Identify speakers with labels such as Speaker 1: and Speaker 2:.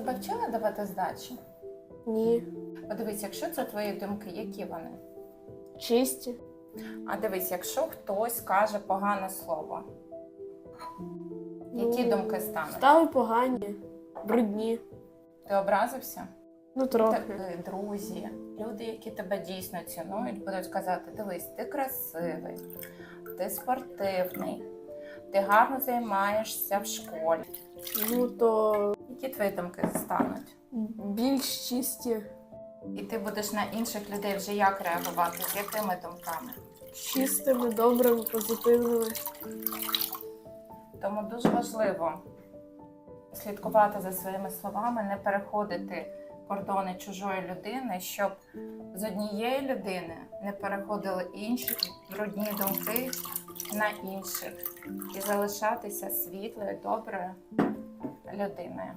Speaker 1: тебе вчили давати здачі?
Speaker 2: Ні.
Speaker 1: Подивись, якщо це твої думки, які вони?
Speaker 2: Чисті.
Speaker 1: А дивись, якщо хтось каже погане слово, які
Speaker 2: Ну,
Speaker 1: думки стануть?
Speaker 2: Стали погані, брудні.
Speaker 1: Ти образився?
Speaker 2: Ну трохи.
Speaker 1: е, Друзі, люди, які тебе дійсно цінують, будуть казати: дивись, ти красивий, ти спортивний, ти гарно займаєшся в школі.
Speaker 2: Ну то
Speaker 1: Які твої думки стануть?
Speaker 2: більш чисті.
Speaker 1: І ти будеш на інших людей вже як реагувати, з якими думками?
Speaker 2: Чистими, добрими, позитивними.
Speaker 1: Тому дуже важливо слідкувати за своїми словами, не переходити кордони чужої людини, щоб з однієї людини не переходили інші брудні думки на інших і залишатися світлою, доброю людиною.